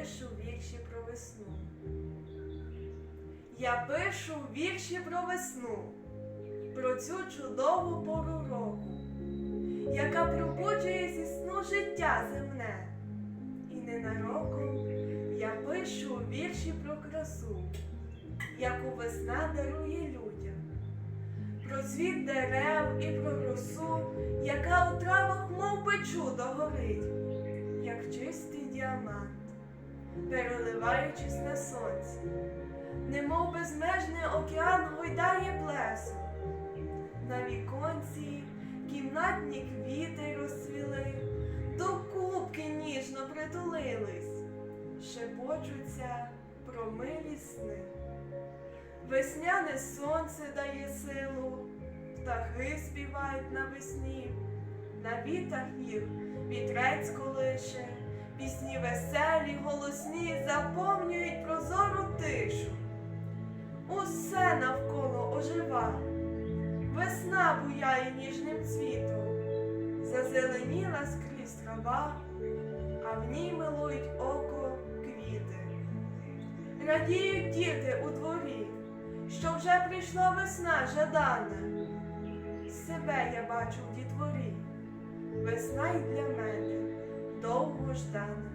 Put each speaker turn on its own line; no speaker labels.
пишу вірші про весну. Я пишу вірші про весну, про цю чудову пору року, яка пробуджує зі сну життя земне. І ненароком я пишу вірші про красу, яку весна дарує людям, про цвіт дерев і про росу, яка у травах мов би чудо горить, як чистий діамант переливаючись на сонці, немов безмежний океан гойдає плесо. На віконці кімнатні квіти розцвіли, до кубки ніжно притулились, шепочуться про милі сни. Весняне сонце дає силу, птахи співають навесні, на вітах їх вітрець колише, пісні веселі, голосні заповнюють прозору тишу. Усе навколо ожива, весна буяє ніжним цвітом, зазеленіла скрізь трава, а в ній милують око квіти. Радіють діти у дворі, що вже прийшла весна жадана. Себе я бачу в дітворі, весна й для мене довго ждана.